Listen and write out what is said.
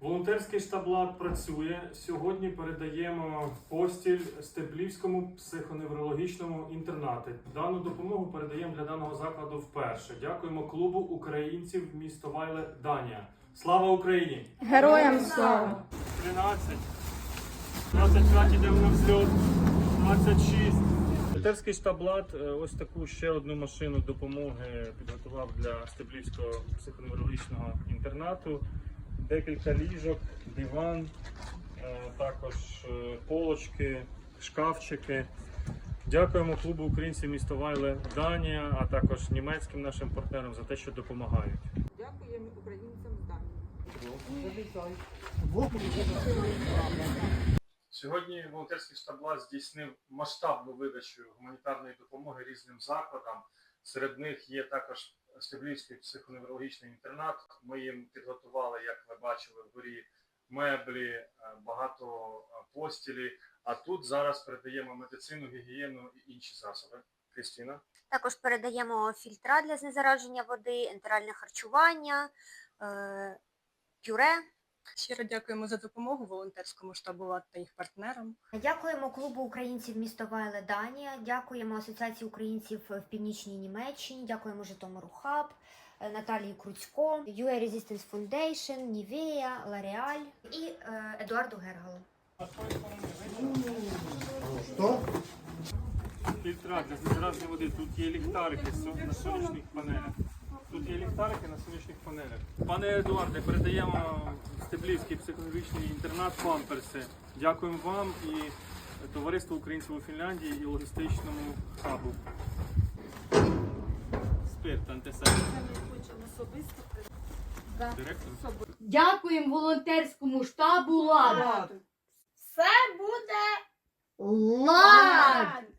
Волонтерський штаблат працює. Сьогодні передаємо постіль Степлівському психоневрологічному інтернаті. Дану допомогу передаємо для даного закладу вперше. Дякуємо клубу українців місто Вайле Данія. Слава Україні! Героям слава! 13. 25 йдемо на взльот. 26. Волонтерський штаблат е, ось таку ще одну машину допомоги підготував для Стеблівського психоневрологічного інтернату. Декілька ліжок, диван, е, також е, полочки, шкафчики. Дякуємо клубу українців місто Вайле Данія, а також німецьким нашим партнерам за те, що допомагають. Дякуємо українцям з Данії. Сьогодні волонтерський штаблат здійснив масштабну видачу гуманітарної допомоги різним закладам. Серед них є також Стеблівський психоневрологічний інтернат. Ми їм підготували, як ви бачили, в горі меблі, е, багато е, постілі. А тут зараз передаємо медицину, гігієну і інші засоби. Крістіна. Також передаємо фільтра для знезараження води, ентеральне харчування, е, пюре. Щиро дякуємо за допомогу волонтерському штабу ЛАД та їх партнерам. Дякуємо клубу українців місто Вайле Данія, дякуємо Асоціації українців в Північній Німеччині, дякуємо Житомиру Хаб, е, Наталії Круцько, UA Resistance Foundation, Нівея, L'Oreal і е, Едуарду Гергалу. Фільтра для води. Тут є ліхтарики со- на сонячних панелях. Тут є ліхтарики на сонячних панелях. Пане Едуарде, передаємо Стеблівський психологічний інтернат памперси. Дякуємо вам і товариству українців у Фінляндії і логістичному хабу. Спирт антисептик. Директор. Дякуємо волонтерському штабу ЛАД! Все буде ЛАД!